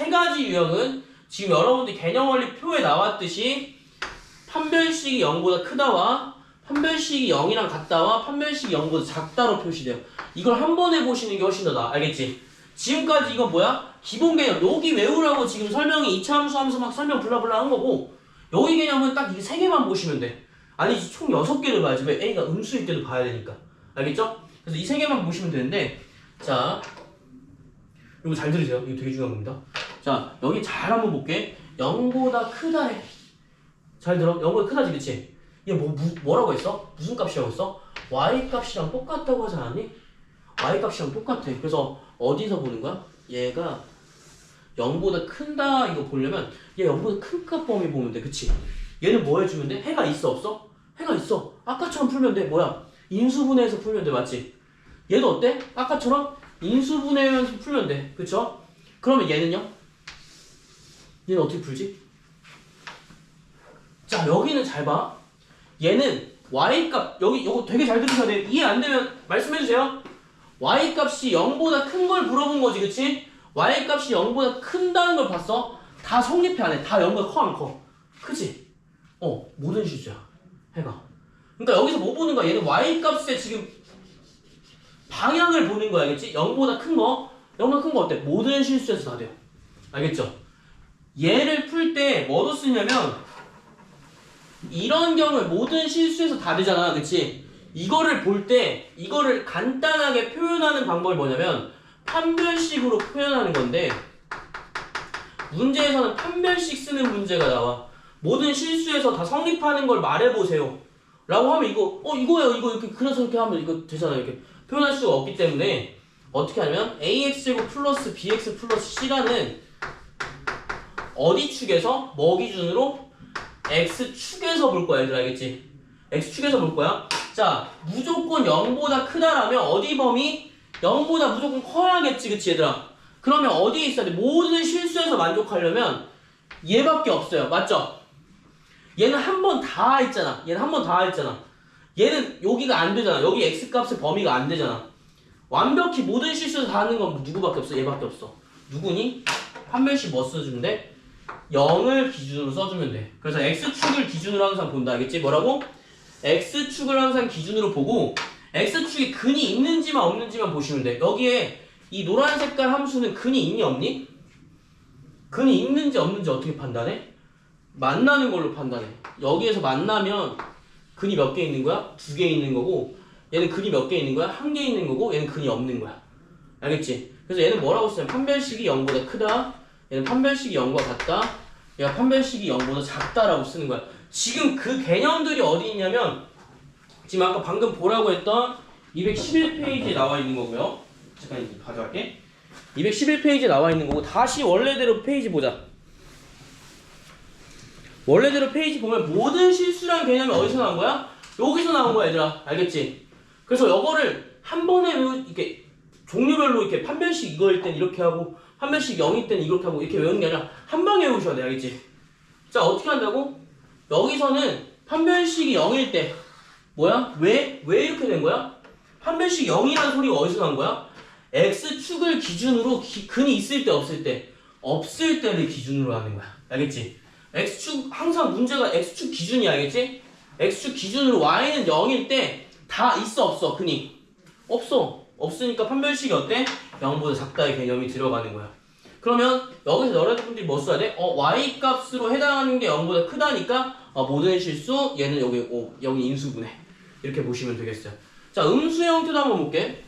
세 가지 유형은 지금 여러분들 개념 원리 표에 나왔듯이 판별식이 0보다 크다와 판별식이 0이랑 같다와 판별식이 0보다 작다로 표시돼요. 이걸 한 번에 보시는 게 훨씬 더 나아. 알겠지? 지금까지 이건 뭐야? 기본 개념. 여기 외우라고 지금 설명이 2차 함수 막 설명 블라블라 한 거고 여기 개념은 딱 이 세 개만 보시면 돼. 아니지 총 여섯 개를 봐야지. 왜 A가 음수일 때도 봐야 되니까. 알겠죠? 그래서 이 세 개만 보시면 되는데 자 이거 잘 들으세요. 이거 되게 중요한 겁니다. 자 여기 잘 한번 볼게. 0보다 크다래. 잘 들어? 0보다 크다지 그치? 얘 뭐, 무, 뭐라고 했어? 무슨 값이라고 했어? y 값이랑 똑같다고 하지 않았니? y 값이랑 똑같아. 그래서 어디서 보는 거야? 얘가 0보다 큰다 이거 보려면 얘 0보다 큰 값 범위 보면 돼. 그치? 얘는 뭐 해주면 돼? 해가 있어 없어? 해가 있어. 아까처럼 풀면 돼. 뭐야? 인수분해해서 풀면 돼. 맞지? 얘도 어때? 아까처럼 인수분해하면서 풀면 돼. 그쵸? 그러면 얘는요? 얘는 어떻게 풀지? 자 여기는 잘 봐. 얘는 y 값 여기 요거 되게 잘 들으셔야 돼. 이해 안 되면 말씀해 주세요. y 값이 0보다 큰 걸 물어본 거지, 그치? y 값이 0보다 큰다는 걸 봤어? 다 성립해 안 해. 다 0보다 커 안 커? 크지? 어, 모든 실수야. 해가. 그러니까 여기서 뭐 보는 거야? 얘는 y 값에 지금 방향을 보는 거야, 알겠지? 0보다 큰 거, 0보다 큰 거 어때? 모든 실수에서 다 돼요. 알겠죠? 얘를 풀 때 뭐로 쓰냐면 이런 경우에 모든 실수에서 다 되잖아, 그치? 이거를 볼 때 이거를 간단하게 표현하는 방법이 뭐냐면 판별식으로 표현하는 건데 문제에서는 판별식 쓰는 문제가 나와. 모든 실수에서 다 성립하는 걸 말해보세요. 라고 하면 이거, 어, 이거예요. 이거 이렇게, 그래서 이렇게 하면 이거 되잖아요. 이렇게 표현할 수가 없기 때문에 어떻게 하냐면 ax제곱 플러스 bx 플러스 c라는 어디 축에서 뭐 기준으로 x축에서 볼 거야, 얘들 알겠지? x축에서 볼 거야. 자, 무조건 0보다 크다라면 어디 범위? 0보다 무조건 커야겠지, 그치, 얘들아? 그러면 어디에 있어야 돼? 모든 실수에서 만족하려면 얘밖에 없어요. 맞죠? 얘는 한 번 다 했잖아. 얘는 한 번 다 했잖아. 얘는 여기가 안 되잖아. 여기 x 값의 범위가 안 되잖아. 완벽히 모든 실수에서 다 하는 건 누구밖에 없어? 얘밖에 없어. 누구니? 판별식 뭐 돼? 0을 기준으로 써주면 돼. 그래서 x축을 기준으로 항상 본다. 알겠지? 뭐라고? x축을 항상 기준으로 보고 x축에 근이 있는지만 없는지만 보시면 돼. 여기에 이 노란 색깔 함수는 근이 있니 없니? 근이 있는지 없는지 어떻게 판단해? 만나는 걸로 판단해. 여기에서 만나면 근이 몇 개 있는 거야? 두 개 있는 거고 얘는 근이 몇 개 있는 거야? 한 개 있는 거고 얘는 근이 없는 거야. 알겠지? 그래서 얘는 뭐라고 쓰냐면 판별식이 0보다 크다. 얘는 판별식이 0과 같다. 얘가 판별식이 0보다 작다라고 쓰는 거야. 지금 그 개념들이 어디 있냐면 지금 아까 방금 보라고 했던 211페이지에 나와 있는 거고요. 잠깐 이제 가져갈게. 211페이지에 나와 있는 거고 다시 원래대로 페이지 보자. 원래대로 페이지 보면 모든 실수란 개념이 어디서 나온 거야? 여기서 나온 거야, 얘들아. 알겠지? 그래서 이거를 한 번에 이렇게 종류별로 이렇게 판별식 이거일 땐 이렇게 하고 판별식 0일 땐 이렇게 하고 이렇게 외우는 게 아니라 한 방에 외우셔야 돼, 알겠지? 자, 어떻게 한다고? 여기서는 판별식이 0일 때 뭐야? 왜? 왜 이렇게 된 거야? 판별식 0이라는 소리가 어디서 난 거야? x축을 기준으로 기- 근이 있을 때 없을 때 없을 때를 기준으로 하는 거야. 알겠지? x축 항상 문제가 x축 기준이 알겠지? x축 기준으로 y는 0일 때 다 있어 없어 근이 없어 없으니까 판별식이 어때? 0보다 작다의 개념이 들어가는 거야. 그러면 여기서 여러분들이 뭐 써야 돼? 어 y 값으로 해당하는 게 0보다 크다니까 어, 모든 실수 얘는 여기 오, 여기 인수분해 이렇게 보시면 되겠어요. 자 음수 형태도 한번 볼게.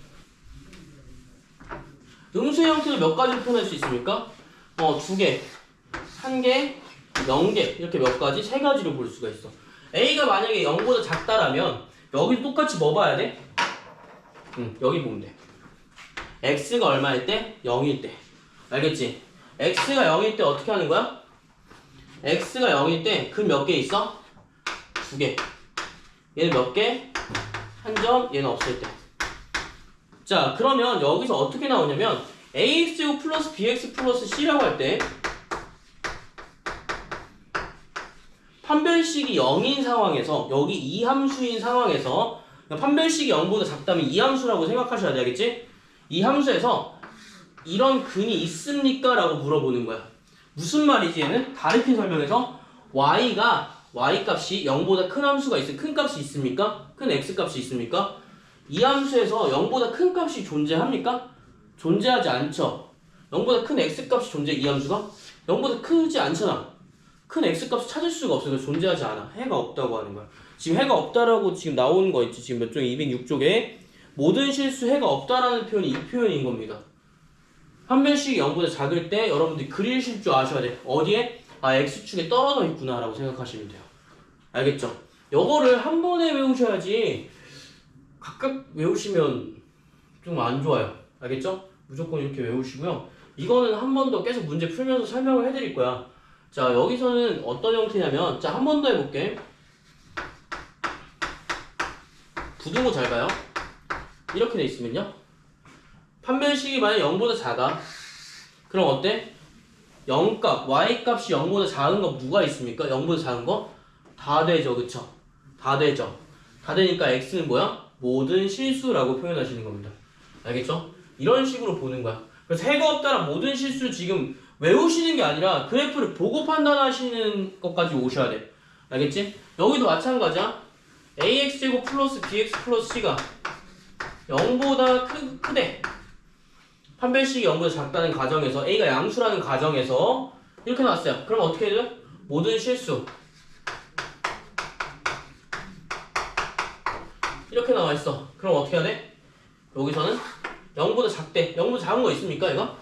음수 형태도 몇 가지로 표현할 수 있습니까? 어 두 개, 한 개, 0개 이렇게 몇 가지 세 가지로 볼 수가 있어. A가 만약에 0보다 작다라면 여기 똑같이 뭐 봐야 돼? 응, 여기 보면 돼. X가 얼마일 때? 0일 때. 알겠지? x가 0일 때 어떻게 하는 거야? x가 0일 때근몇개 있어? 두 개. 얘는 몇 개? 한 점, 얘는 없을 때. 자, 그러면 여기서 어떻게 나오냐면 ax 플러스 bx 플러스 c라고 할 때 판별식이 0인 상황에서 여기 이 함수인 상황에서 판별식이 0보다 작다면 이 함수라고 생각하셔야 되겠지? 이 함수에서 이런 근이 있습니까? 라고 물어보는 거야. 무슨 말이지 얘는? 다르게 설명해서 y가 y 값이 0보다 큰 함수가 있어 큰 값이 있습니까? 큰 x 값이 있습니까? 이 함수에서 0보다 큰 값이 존재합니까? 존재하지 않죠. 0보다 큰 x 값이 존재 이 함수가 0보다 크지 않잖아. 큰 x 값을 찾을 수가 없어서 존재하지 않아. 해가 없다고 하는 거야. 지금 해가 없다라고 지금 나오는 거 있지. 지금 몇 쪽? 206쪽에 모든 실수 해가 없다라는 표현이 이 표현인 겁니다. 한 변씩이 0보다 작을 때 여러분들이 그리실 줄 아셔야 돼. 어디에? 아 x축에 떨어져 있구나라고 생각하시면 돼요. 알겠죠? 요거를 한 번에 외우셔야지 각각 외우시면 좀 안 좋아요. 알겠죠? 무조건 이렇게 외우시고요. 이거는 한 번 더 계속 문제 풀면서 설명을 해드릴 거야. 자 여기서는 어떤 형태냐면 자 한 번 더 해볼게. 부등호 잘 봐요. 이렇게 돼 있으면요. 판별식이 만약 0보다 작아. 그럼 어때? 0값, y값이 0보다 작은 거 누가 있습니까? 0보다 작은 거? 다 되죠, 그쵸? 다 되죠. 다 되니까 x는 뭐야? 모든 실수라고 표현하시는 겁니다. 알겠죠? 이런 식으로 보는 거야. 그래서 해가 없다라 모든 실수 지금 외우시는 게 아니라 그래프를 보고 판단하시는 것까지 오셔야 돼. 알겠지? 여기도 마찬가지야. ax제곱 플러스 bx 플러스 c가 0보다 크, 크대. 판별식이 0보다 작다는 가정에서 a가 양수라는 가정에서 이렇게 나왔어요. 그럼 어떻게 해야 돼요? 모든 실수 이렇게 나와 있어. 그럼 어떻게 해야 돼? 여기서는 0보다 작대. 0보다 작은 거 있습니까, 얘가?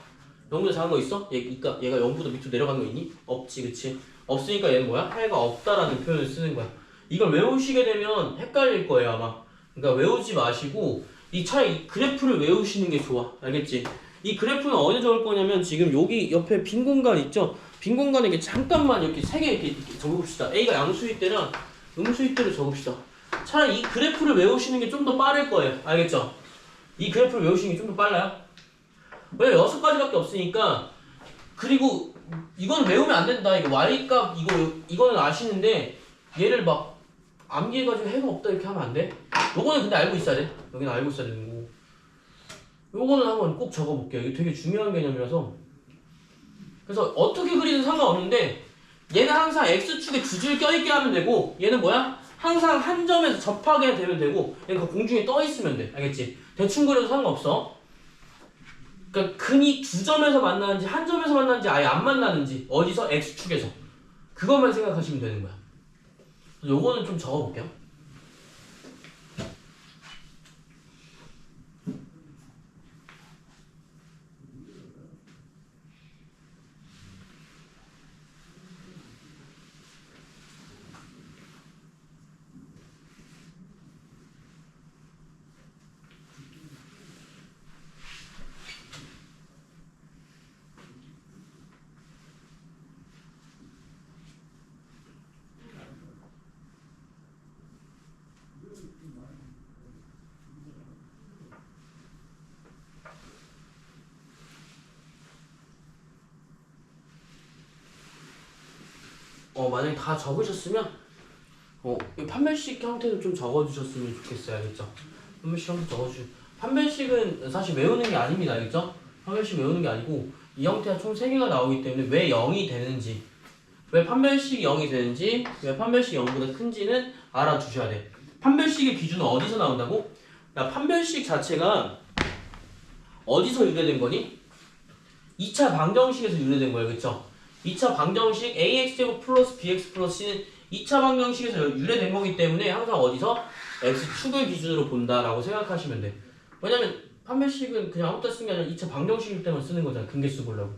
0보다 작은 거 있어? 얘, 얘가, 얘가 0보다 밑으로 내려가는 거 있니? 없지, 그치? 없으니까 얘는 뭐야? 해가 없다라는 표현을 쓰는 거야. 이걸 외우시게 되면 헷갈릴 거예요, 아마. 그러니까 외우지 마시고 이 차라리 이 그래프를 외우시는 게 좋아. 알겠지? 이 그래프는 어디 적을 거냐면 지금 여기 옆에 빈 공간 있죠? 빈 공간에 이렇게 잠깐만 이렇게 세 개 이렇게, 적어봅시다. A가 양수일 때랑 음수일 때를 적읍시다. 차라리 이 그래프를 외우시는 게 좀 더 빠를 거예요. 알겠죠? 이 그래프를 외우시는 게 좀 더 빨라요. 왜 여섯 가지밖에 없으니까 그리고 이건 외우면 안 된다. 이거 y 값 이거 이거는 아시는데 얘를 막 암기해가지고 해가 없다 이렇게 하면 안 돼. 요거는 근데 알고 있어야 돼. 여기는 알고 있어야 되는 거고. 요거는 한번 꼭 적어볼게요. 이게 되게 중요한 개념이라서. 그래서 어떻게 그리든 상관없는데 얘는 항상 x축에 두줄 껴있게 하면 되고 얘는 뭐야? 항상 한 점에서 접하게 되면 되고 얘는 그 공중에 떠 있으면 돼. 알겠지? 대충 그려도 상관없어. 그러니까 근이 두 점에서 만나는지 한 점에서 만나는지 아예 안 만나는지 어디서 x축에서 그것만 생각하시면 되는 거야. 요거는 좀 적어볼게요. 어 만약에 다 적으셨으면 어 이 판별식 형태도 좀 적어주셨으면 좋겠어요 알겠죠? 판별식 형태 적어주 판별식은 사실 외우는 게 아닙니다 알겠죠? 판별식 외우는 게 아니고 이 형태가 총 3개가 나오기 때문에 왜 0이 되는지 왜 판별식이 0이 되는지 왜 판별식이 0보다 큰지는 알아두셔야 돼 판별식의 기준은 어디서 나온다고? 야 판별식 자체가 어디서 유래된 거니? 2차 방정식에서 유래된 거예요 그쵸? 2차 방정식 ax제곱 플러스 bx 플러스 c는 2차 방정식에서 유래된 거기 때문에 항상 어디서 x축을 기준으로 본다라고 생각하시면 돼. 왜냐면 판별식은 그냥 아무것도 쓰는 게 아니라 2차 방정식일 때만 쓰는 거잖아. 근계수 보려고.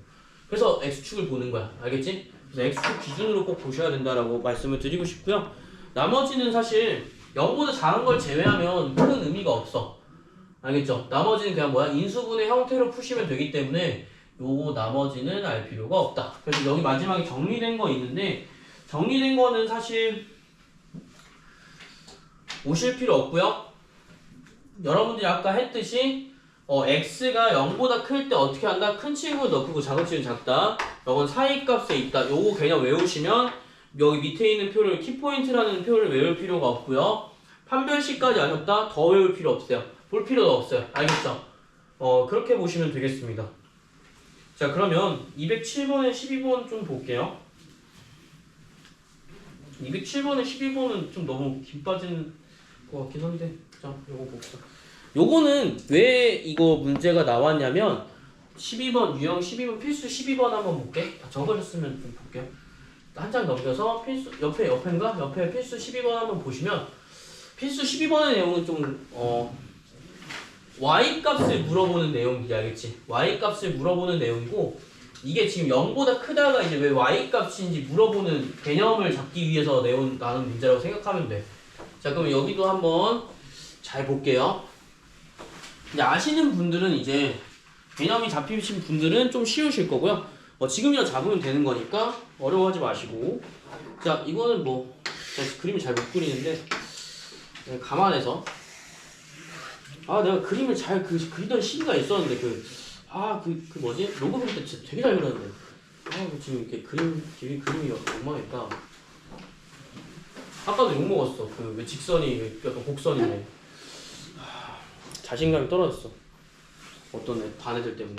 그래서 x축을 보는 거야. 알겠지? 그래서 x축 기준으로 꼭 보셔야 된다라고 말씀을 드리고 싶고요. 나머지는 사실 0보다 작은 걸 제외하면 큰 의미가 없어. 알겠죠? 나머지는 그냥 뭐야? 인수분해 형태로 푸시면 되기 때문에 요거 나머지는 알 필요가 없다. 그래서 여기 마지막에 정리된 거 있는데 정리된 거는 사실 오실 필요 없고요. 여러분들이 아까 했듯이 어, x가 0보다 클 때 어떻게 한다? 큰 친구는 더 크고 작은 친구는 작다. 이건 사이값에 있다. 요거 개념 외우시면 여기 밑에 있는 표를 키포인트라는 표를 외울 필요가 없고요. 판별식까지 아셨다? 더 외울 필요 없어요. 볼 필요도 없어요. 알겠죠? 어, 그렇게 보시면 되겠습니다. 자 그러면 207번에 12번 좀 볼게요. 207번에 12번은 좀 너무 김 빠지는 것 같긴 한데 자 요거 봅시다. 요거는 왜 이거 문제가 나왔냐면 12번 유형 12번 필수 12번 한번 볼게. 다 적으셨으면 좀 볼게요. 한 장 넘겨서 필수 옆에 옆에인가 옆에 필수 12번 한번 보시면 필수 12번의 내용은 좀 어. Y 값을 물어보는 내용이지 알겠지? y 값을 물어보는 내용이고 이게 지금 0보다 크다가 이제 왜 y 값인지 물어보는 개념을 잡기 위해서 내온 나는 문제라고 생각하면 돼. 자 그럼 여기도 한번 잘 볼게요. 이제 아시는 분들은 이제 개념이 잡히신 분들은 좀 쉬우실 거고요. 어, 지금이라 잡으면 되는 거니까 어려워하지 마시고 자 이거는 뭐 그림을 잘못 그리는데 그냥 감안해서 아 내가 그림을 잘 그, 그리던 시기가 있었는데 그 아 그 그 뭐지? 로고 그릴 때 진짜 되게 잘 그렸는데. 아그 지금 이렇게 그림 그림 그림이 엉망했다. 아까도 욕 먹었어. 그 왜 직선이 왜 약간 곡선이네 하, 자신감이 떨어졌어. 어떤 애, 반 애들 때문에.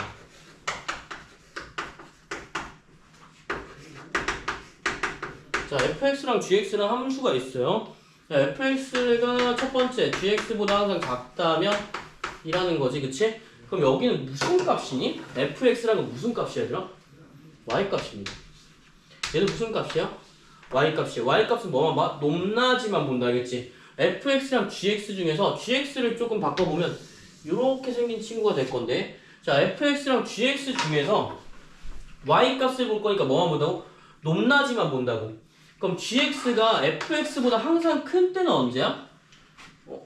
자 fx랑 gx랑 함수가 있어요 자, fx가 첫 번째, gx보다 항상 작다면 이라는 거지, 그치? 그럼 여기는 무슨 값이니? fx라는 건 무슨 값이야, 얘들아? y 값입니다. 얘는 무슨 값이야? y 값이야. y 값은 뭐만 봐? 높낮이만 본다, 알겠지? fx랑 gx 중에서 gx를 조금 바꿔보면 이렇게 생긴 친구가 될 건데 자, fx랑 gx 중에서 y 값을 볼 거니까 뭐만 본다고? 높낮이만 본다고. 그럼 gx가 fx보다 항상 큰 때는 언제야? 어,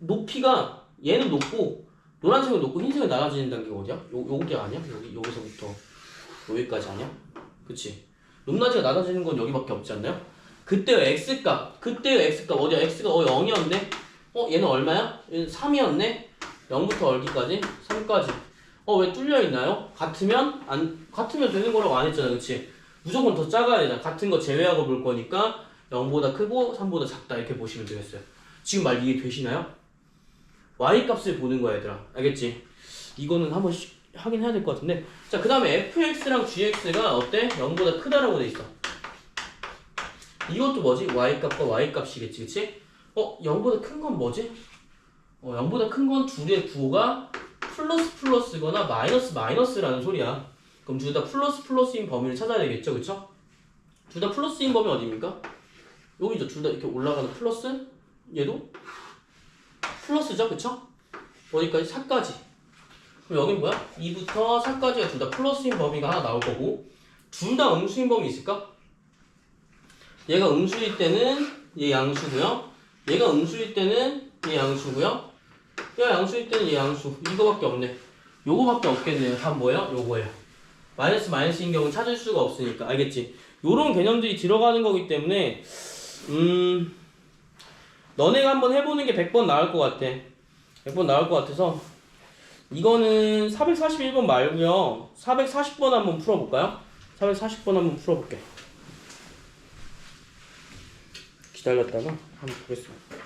높이가 얘는 높고 노란색은 높고 흰색은 낮아지는 단계가 어디야? 요, 요게 아니야? 여기, 여기서부터 여기까지 아니야? 그치? 높낮이가 낮아지는 건 여기밖에 없지 않나요? 그때의 x값 그때의 x값 어디야? x가 어 0이었네? 어 얘는 얼마야? 얘는 3이었네? 0부터 얼기까지? 3까지 어 왜 뚫려 있나요? 같으면 안 같으면 되는 거라고 안 했잖아 그치? 무조건 더 작아야 되잖아. 같은 거 제외하고 볼 거니까 0보다 크고 3보다 작다 이렇게 보시면 되겠어요. 지금 말 이해 되시나요? y 값을 보는 거야 얘들아. 알겠지? 이거는 한번 시- 확인해야 될 것 같은데 자 그 다음에 fx랑 gx가 어때? 0보다 크다라고 돼 있어. 이것도 뭐지? y 값과 y 값이겠지 그치? 어? 0보다 큰 건 뭐지? 어 0보다 큰 건 둘의 부호가 플러스 플러스거나 마이너스 마이너스라는 소리야. 그럼 둘 다 플러스 플러스인 범위를 찾아야 되겠죠, 그쵸? 둘 다 플러스인 범위 어디입니까? 여기죠. 둘 다 이렇게 올라가는 플러스? 얘도? 플러스죠, 그쵸? 어디까지? 4까지. 그럼 여긴 뭐야? 2부터 4까지가 둘 다 플러스인 범위가 하나 나올 거고 둘 다 음수인 범위 있을까? 얘가 음수일 때는 얘 양수고요. 얘가 음수일 때는 얘 양수고요. 얘가 양수일 때는 얘 양수. 이거밖에 없네. 요거밖에 없겠네요. 답 뭐예요? 요거예요. 마이너스 마이너스인 경우는 찾을 수가 없으니까. 알겠지? 요런 개념들이 들어가는 거기 때문에 음 너네가 한번 해보는 게 100번 나을 것 같아. 100번 나을 것 같아서. 이거는 441번 말고요. 440번 한번 풀어볼까요? 440번 한번 풀어볼게. 기다렸다가 한번 보겠습니다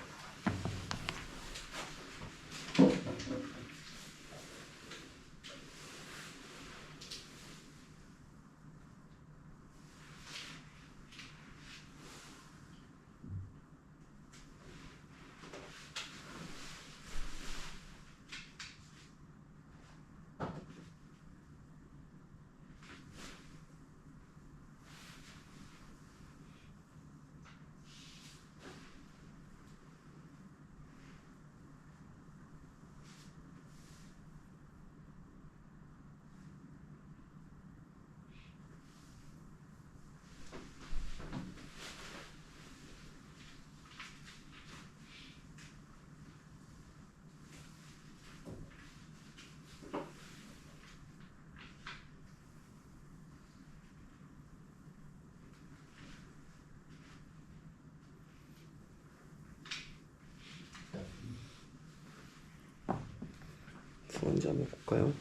두 번째 한번 볼까요?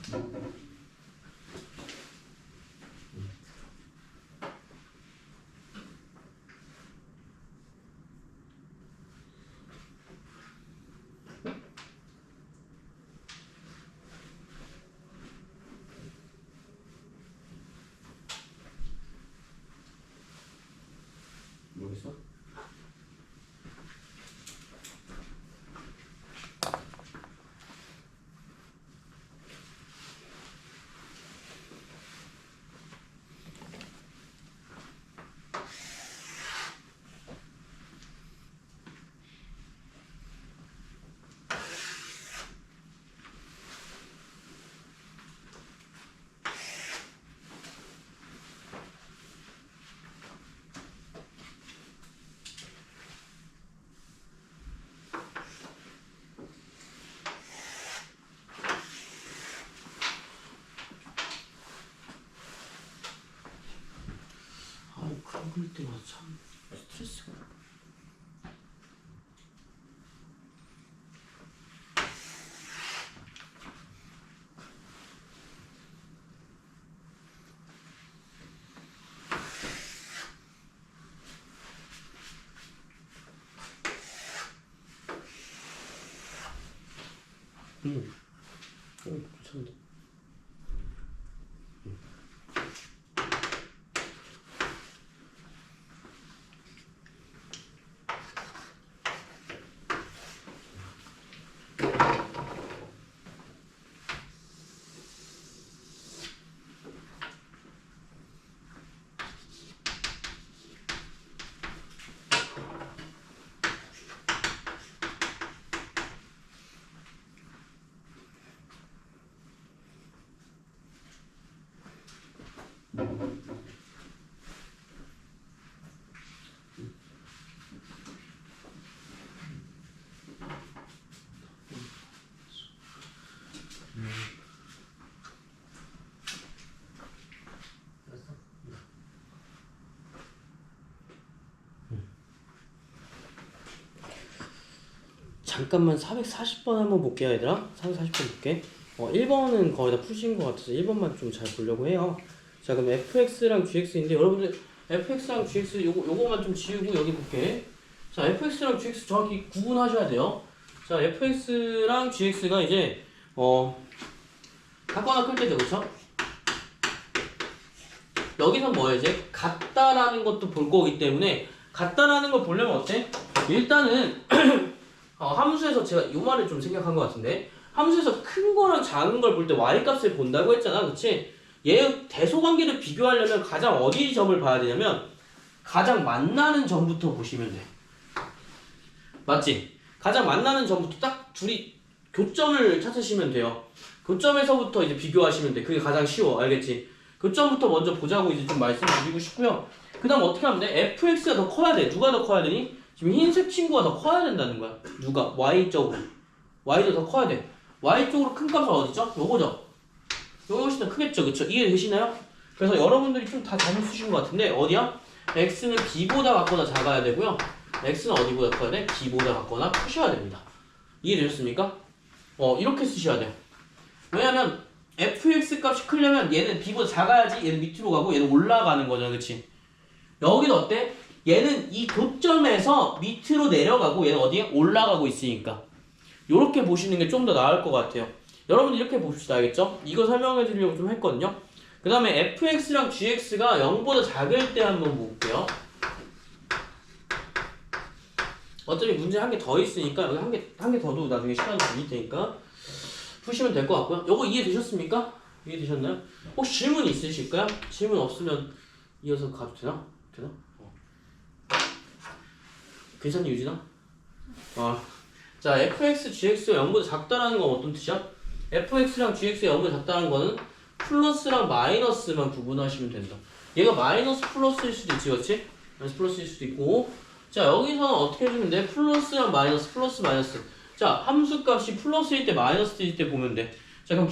있어? 걸 때마다 참 스트레스가. 음, 음, 괜찮은데. 잠깐만 440번 한번 볼게요 얘들아. 440번 볼게. 어 1번은 거의 다 푸신 것 같아서 1번만 좀 잘 보려고 해요. 자 그럼 fx랑 gx인데 여러분들 fx랑 gx 요거, 요거만 좀 지우고 여기 볼게. 자 fx랑 gx 정확히 구분하셔야 돼요. 자 fx랑 gx가 이제 어 같거나 클 때죠 그쵸? 여기서 뭐야 이제? 같다라는 것도 볼 거기 때문에 같다라는 걸 보려면 어때? 일단은 어, 함수에서 제가 요 말을 좀 생각한 것 같은데 함수에서 큰 거랑 작은 걸 볼 때 y 값을 본다고 했잖아 그치? 얘 대소관계를 비교하려면 가장 어디 점을 봐야 되냐면 가장 만나는 점부터 보시면 돼 맞지? 가장 만나는 점부터 딱 둘이 교점을 찾으시면 돼요 교점에서부터 이제 비교하시면 돼 그게 가장 쉬워 알겠지? 교점부터 먼저 보자고 이제 좀 말씀드리고 싶고요 그 다음 어떻게 하면 돼? fx가 더 커야 돼 누가 더 커야 되니? 지금 흰색 친구가 더 커야 된다는 거야. 누가? Y쪽으로. Y도 더 커야 돼. Y쪽으로 큰 값은 어디죠? 요거죠? 요거 훨씬 더 크겠죠? 그쵸? 이해되시나요? 그래서 여러분들이 좀 다 잘못 쓰신 것 같은데 어디야? X는 B보다 같거나 작아야 되고요. X는 어디보다 커야 돼? B보다 같거나 크셔야 됩니다. 이해되셨습니까? 어 이렇게 쓰셔야 돼요. 왜냐면 fx 값이 크려면 얘는 b보다 작아야지 얘는 밑으로 가고 얘는 올라가는 거잖아 그치? 여기는 어때? 얘는 이 교점에서 밑으로 내려가고 얘는 어디에 올라가고 있으니까 이렇게 보시는 게 좀 더 나을 것 같아요 여러분 이렇게 봅시다 알겠죠? 이거 설명해 드리려고 좀 했거든요 그 다음에 fx랑 gx가 0보다 작을 때 한번 볼게요 어차피 문제 한 개 더 있으니까 여기 한 개 한 개 더도 나중에 시간 드릴 테니까 푸시면 될 것 같고요 요거 이해되셨습니까? 이해되셨나요? 혹시 질문 있으실까요? 질문 없으면 이어서 가도 되나? 되나? 괜찮니 유진아? 아, 자 fx, gx가 0보다 작다라는 건 어떤 뜻이야? fx랑 gx가 0보다 작다는 거는 플러스랑 마이너스만 구분하시면 된다. 얘가 마이너스 플러스일 수도 있지, 그렇지? 마이너스 플러스일 수도 있고. 자 여기서는 어떻게 해주면 돼? 플러스랑 마이너스, 플러스 마이너스. 자 함수 값이 플러스일 때 마이너스일 때 보면 돼. 자 그럼